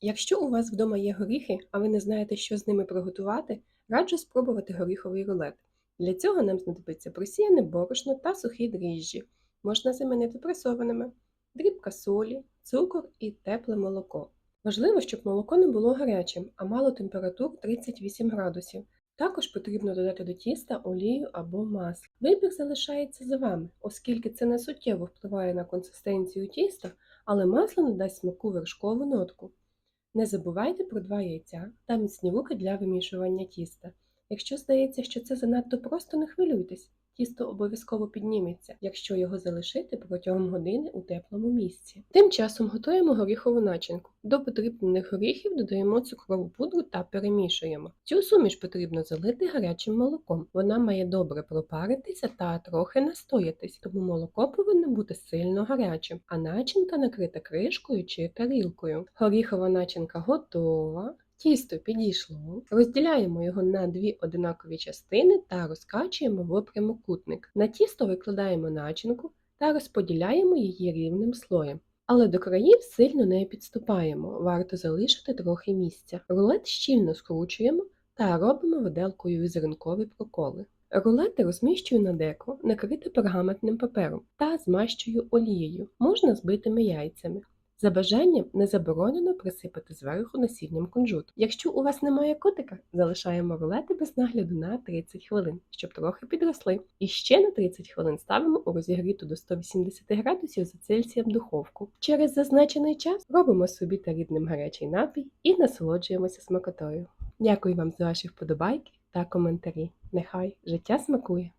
Якщо у вас вдома є горіхи, а ви не знаєте, що з ними приготувати, раджу спробувати горіховий рулет. Для цього нам знадобиться просіяне борошно та сухі дріжджі. Можна замінити пресованими, дрібка солі, цукор і тепле молоко. Важливо, щоб молоко не було гарячим, а мало температур 38 градусів. Також потрібно додати до тіста олію або масло. Вибір залишається за вами, оскільки це не суттєво впливає на консистенцію тіста, але масло надасть смаку вершкову нотку. Не забувайте про два яйця та міцні луки для вимішування тіста. Якщо здається, що це занадто просто, не хвилюйтесь. Тісто обов'язково підніметься, якщо його залишити протягом години у теплому місці. Тим часом готуємо горіхову начинку. До потрібних горіхів додаємо цукрову пудру та перемішуємо. Цю суміш потрібно залити гарячим молоком. Вона має добре пропаритися та трохи настоятись, тому молоко повинно бути сильно гарячим, а начинка накрита кришкою чи тарілкою. Горіхова начинка готова. Тісто підійшло, розділяємо його на дві одинакові частини та розкачуємо в прямокутник. На тісто викладаємо начинку та розподіляємо її рівним слоєм. Але до країв сильно не підступаємо, варто залишити трохи місця. Рулет щільно скручуємо та робимо виделкою візерункові проколи. Рулети розміщую на деко, накрите пергаментним папером та змащую олією, можна збитими яйцями. За бажанням не заборонено присипати зверху насінням кунжуту. Якщо у вас немає котика, залишаємо рулети без нагляду на 30 хвилин, щоб трохи підросли. І ще на 30 хвилин ставимо у розігріту до 180 градусів за Цельсієм духовку. Через зазначений час робимо собі та рідним гарячий напій і насолоджуємося смакотою. Дякую вам за ваші вподобайки та коментарі. Нехай життя смакує!